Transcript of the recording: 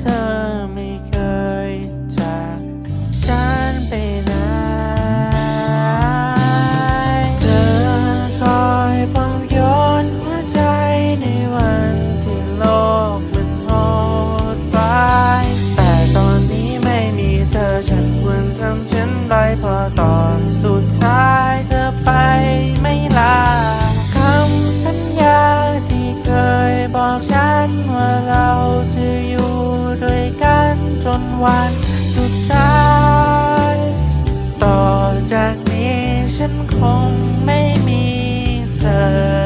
เธอไม่เคยจากฉันไปไหน เธอคอยปลอบโยนหัวใจในวันที่โลกมันโหดร้ายแต่ตอนนี้ไม่มีเธอฉันควรทำเช่นไรเพอตอนสุดท้ายเธอไปไม่ลา วันสุดท้าย ต่อจากนี้ฉันคงไม่มีเธอ